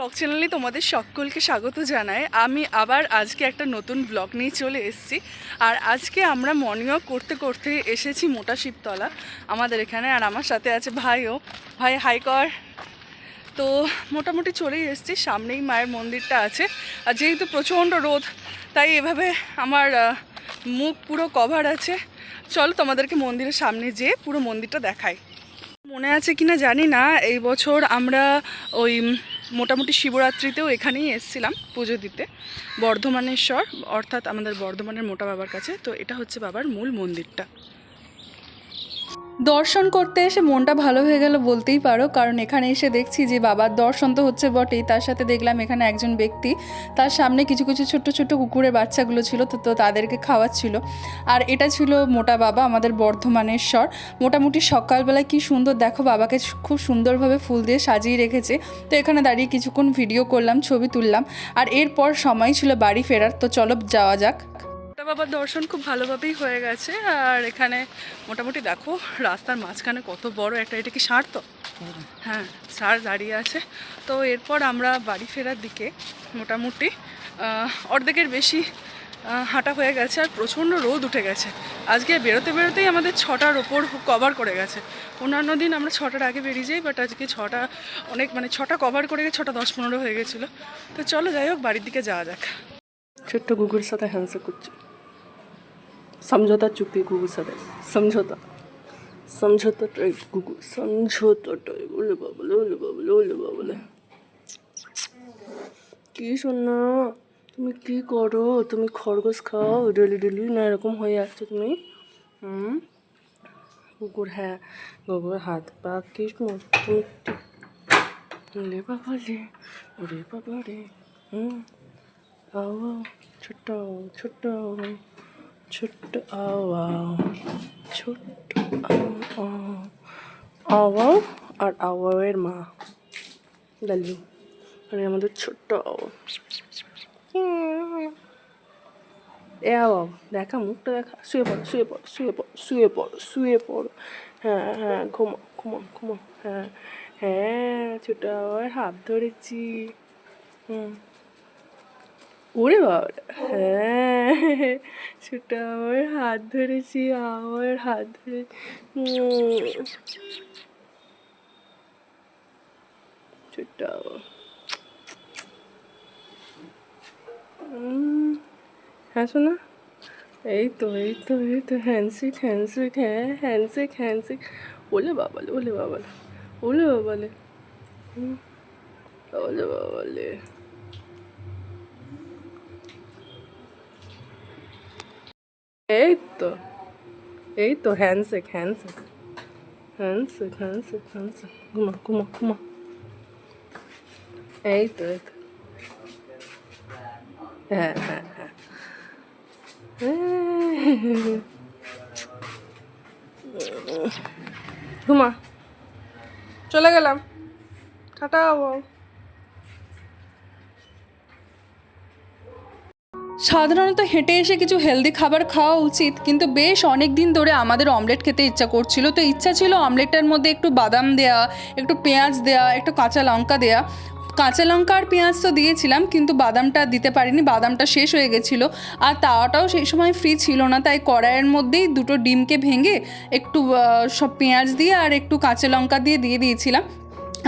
Blog চ্যানেলে তোমাদের সকলকে স্বাগত জানাই। আমি আবার আজকে একটা নতুন ব্লগ নিয়ে চলে এসেছি। আর আজকে আমরা মর্নিং ওয়াক করতে করতে এসেছি মোটা শিবতলা, আমাদের এখানে। আর আমার সাথে আছে ভাইও। ভাই হাই কর। তো মোটামুটি চলেই এসেছি, সামনেই মায়ের মন্দিরটা আছে। আর যেহেতু প্রচণ্ড রোদ, তাই এভাবে আমার মুখ পুরো কভার আছে। চলো তোমাদেরকে মন্দিরের সামনে যেয়ে পুরো মন্দিরটা দেখাই। মনে আছে কিনা জানি না, এই বছর আমরা ওই মোটামুটি শিবরাত্রিতেও এখানেই এসেছিলাম পুজো দিতে। বর্ধমানেশ্বর, অর্থাৎ আমাদের বর্ধমানের মোটা বাবার কাছে। তো এটা হচ্ছে বাবার মূল মন্দিরটা। দর্শন করতে এসে মনটা ভালো হয়ে গেল বলতেই পারো। কারণ এখানে এসে দেখছি যে বাবার দর্শন তো হচ্ছে বটেই। তার সাথে দেখলাম এখানে একজন ব্যক্তি। তার সামনে কিছু কিছু ছোট্ট ছোট্ট কুকুরের বাচ্চাগুলো ছিল তো তো তাদেরকে খাওয়াচ্ছিল। আর এটা ছিল মোটা বাবা, আমাদের বর্ধমানেশ্বর মোটামুটি সকালবেলায় কি সুন্দর দেখো, বাবাকে খুব সুন্দরভাবে ফুল দিয়ে সাজিয়ে রেখেছে। তো এখানে দাঁড়িয়ে কিছুক্ষণ ভিডিও করলাম, ছবি তুললাম। আর এরপর সময় ছিল বাড়ি ফেরার। তো চলো যাওয়া যাক। মোটা বাবার দর্শন খুব ভালোভাবেই হয়ে গেছে। আর এখানে মোটামুটি দেখো, রাস্তার মাঝখানে কত বড় একটা, এটা কি সার তো? হ্যাঁ সার দাঁড়িয়ে আছে। তো এরপর আমরা বাড়ি ফেরার দিকে মোটামুটি অর্ধেকের বেশি হাঁটা হয়ে গেছে আর প্রচণ্ড রোদ উঠে গেছে। আজকে বেরোতে বেরোতেই আমাদের ছটার ওপর কভার করে গেছে। অন্যান্য দিন আমরা ছটার আগে বেরিয়ে যাই, বাট আজকে ছটা অনেক মানে ছটা কভার করে গেছে, ছটা দশ পনেরো হয়ে গেছিল। তো চলো যাই হোক, বাড়ির দিকে যাওয়া যাক। ছোট্ট গুগুর সাথে হ্যান্ডশেক করছি। সমঝোতা চুক্তি গুগুর সাথে সমঝোতা সমঝোতা ট্রাই গুগু সমঝোতা ট্রাই ওলে বাবলে ওলে বাবলে ওলে বাবলে কি শোনা তুমি কি করো? তুমি খরগোশ খাও, ডেলি ডেলি না এরকম হয়ে যাচ্ছে তুমি? হুম? কুকুর হ্যাঁ গুগুর হাত, পা, কি ওলে বাবা রে ওরে বাবা, রে। হুম? ছোট্ট ছোট্ট। ছোট্ট আওয়া ছোট্ট আওয়া আর আওয়ার মা। লালু মানে আমাদের ছোট্ট আওয়া। এ আওয়া, দেখা, মুখটা দেখা। শুয়ে পড়ো শুয়ে পড়ো শুয়ে পড়ো শুয়ে পড়ো শুয়ে পড়ো। হ্যাঁ হ্যাঁ ঘুমো ঘুমো ঘুমো হ্যাঁ হ্যাঁ ছোট আওয়ার হাত ধরেছি। হুম। ওরে বাবা হ্যাঁ সেটা আমার হাত ধরেছি, আমার হাত ধরে। বাবা। হ্যাঁ শোনা এই তো এই তো এই তো হ্যান্ডশেক হ্যান্ডশেক হ্যাঁ হ্যান্ডশেক হ্যান্ডশেক ওলে বাবালে ওলে বাবালে ওলে বাবালে। ওলে বাবালে এই তো এই তো handshake handshake handshake handshake handshake ঘুমা ঘুমা ঘুমা। এই তো এই তো। হ্যাঁ হ্যাঁ হ্যাঁ। ঘুমা। চলে গেলাম। টাটা সাধারণত হেঁটে এসে কিছু হেলদি খাবার খাওয়া উচিত, কিন্তু বেশ অনেক দিন ধরে আমাদের অমলেট খেতে ইচ্ছা করছিল। তো ইচ্ছা ছিল অমলেটটার মধ্যে একটু বাদাম দেয়া, একটু পেঁয়াজ দেয়া, একটু কাঁচা লঙ্কা দেয়া। কাঁচা লঙ্কা আর পেঁয়াজ তো দিয়েছিলাম, কিন্তু বাদামটা দিতে পারিনি, বাদামটা শেষ হয়ে গেছিল। আর তাওয়াটাও সেই সময় ফ্রি ছিল না, তাই কড়াইয়ের মধ্যেই দুটো ডিমকে ভেঙে একটু সব পেঁয়াজ দিয়ে আর একটু কাঁচা লঙ্কা দিয়ে দিয়ে দিয়েছিলাম।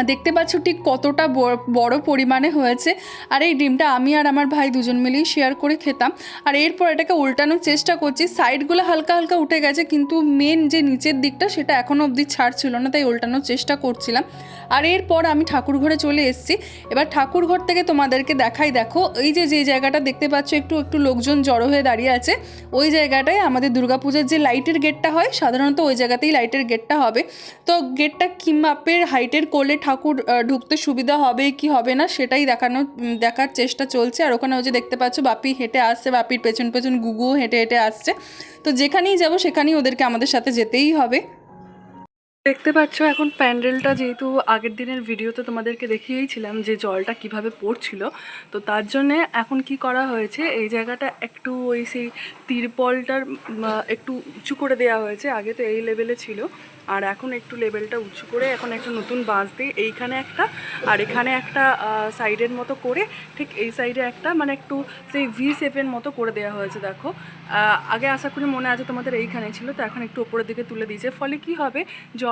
দেখতে পাচ্ছ ঠিক কতটা বড়- পরিমাণে হয়েছে। আর এই ডিমটা আমি আর আমার ভাই দুজন মিলেই শেয়ার করে খেতাম। আর এরপর এটাকে উল্টানোর চেষ্টা করছি। সাইডগুলো হালকা হালকা উঠে গেছে, কিন্তু মেন যে নিচের দিকটা সেটা এখনও অবধি ছাড় ছিল না, তাই উল্টানোর চেষ্টা করছিলাম। আর এরপর আমি ঠাকুর ঘরে চলে এসেছি। এবার ঠাকুর ঘর থেকে তোমাদেরকে দেখাই, দেখো, এই যে যে জায়গাটা দেখতে পাচ্ছ, একটু একটু লোকজন জড়ো হয়ে দাঁড়িয়ে আছে, ওই জায়গাটায় আমাদের দুর্গাপূজার যে লাইটের গেটটা হয়, সাধারণত ওই জায়গাতেই লাইটের গেটটা হবে। তো গেটটা কি হাইটের করলে ঠাকুর ঢুকতে সুবিধা হবে কি হবে না সেটাই দেখানো দেখার চেষ্টা চলছে। আর ওখানে ওই যে দেখতে পাচ্ছ, বাপি হেঁটে আসছে, বাপির পেছন পেছন গুগুও হেঁটে হেঁটে আসছে। তো যেখানেই যাব সেখানেই ওদেরকে আমাদের সাথে যেতেই হবে। দেখতে পাচ্ছ, এখন প্যান্ডেলটা যেহেতু আগের দিনের ভিডিওতে তোমাদেরকে দেখিয়েছিলাম যে জলটা কীভাবে পড়ছিল, তো তার জন্যে এখন কি করা হয়েছে, এই জায়গাটা একটু ওই সেই তিরপলটার একটু উঁচু করে দেওয়া হয়েছে, আগে তো এই লেভেলে ছিল, আর এখন একটু লেভেলটা উঁচু করে এখন একটা নতুন বাঁশ দিয়ে এইখানে একটা, আর এখানে একটা সাইডের মতো করে, ঠিক এই সাইডে একটা মানে একটু সেই ভি শেপের মতো করে দেওয়া হয়েছে, দেখো। আগে আশা করি মনে আছে তোমাদের এইখানে ছিল, তো এখন একটু ওপরের দিকে তুলে দিয়েছে, ফলে কি হবে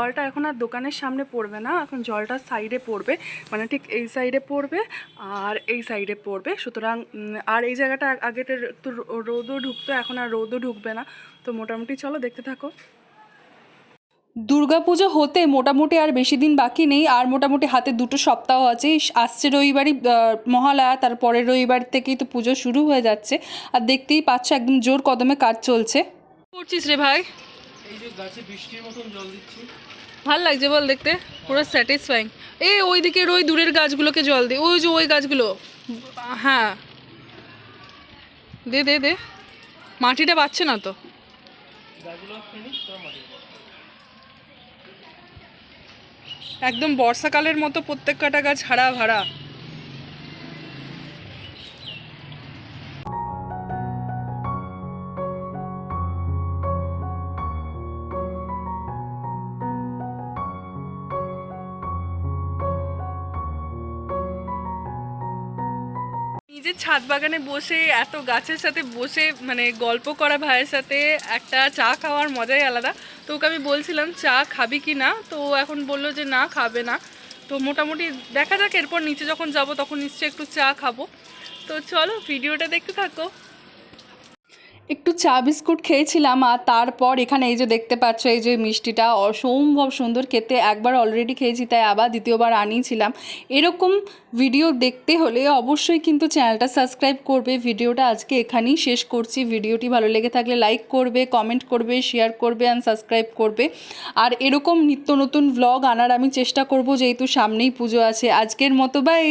জলটা এখন আর দোকানের সামনে পড়বে না এখন জলটা সাইডে পড়বে। মানে ঠিক এই সাইডে পড়বে আর এই সাইডে পড়বে। সুতরাং আর এই জায়গাটা আগে একটু রোদও ঢুকতো এখন আর রোদও ঢুকবে না। তো মোটামুটি চলো দেখতে থাকো। দুর্গাপুজো হতে মোটামুটি আর বেশি দিন বাকি নেই আর মোটামুটি হাতে দুটো সপ্তাহ আছে। আসছে রবিবারই মহালয়া তার পরের রবিবার থেকেই তো পুজো শুরু হয়ে যাচ্ছে। আর দেখতেই পাচ্ছ একদম জোর কদমে কাজ চলছে। করছিস রে ভাই? এই যে গাছে বৃষ্টির মতন জল দিচ্ছি। ভালো লাগছে বল দেখতে, পুরো স্যাটিসফাইং এ ওই দিকের ওই দূরের গাছগুলোকে জল দে, ওই যে ওই গাছগুলো। হ্যাঁ। দে দে দে। মাটিটা পাচ্ছে না তো। একদম বর্ষাকালের মতো প্রত্যেক কাটা গাছ হারা ভাড়া নিজের ছাদ বাগানে বসে, এত গাছের সাথে বসে মানে গল্প করা ভাইয়ের সাথে একটা চা খাওয়ার মজাই আলাদা। তো ওকে আমি বলছিলাম, চা খাবি কি না? তো এখন বলল যে, না, খাবে না। তো মোটামুটি দেখা যাক, এরপর নিচে যখন যাব, তখন নিশ্চয়ই একটু চা খাব। তো চলো, ভিডিওটা দেখতে থাকো। একটু চা বিস্কুট খেয়েছিলাম আর তারপর এখানে এই যে দেখতে পাচ্ছ, এই যে মিষ্টিটা অসম্ভব সুন্দর খেতে। একবার অলরেডি খেয়েছি, তাই আবার দ্বিতীয়বার আনিয়েছিলাম। এরকম ভিডিও দেখতে হলে অবশ্যই কিন্তু চ্যানেলটা সাবস্ক্রাইব করবে। ভিডিওটা আজকে এখানেই শেষ করছি। ভিডিওটি ভালো লেগে থাকলে লাইক করবে কমেন্ট করবে শেয়ার করবে অ্যান্ড সাবস্ক্রাইব করবে। আর এরকম নিত্য নতুন ভ্লগ আনার আমি চেষ্টা করব, যেহেতু সামনেই পুজো আছে। আজকের মতো বাই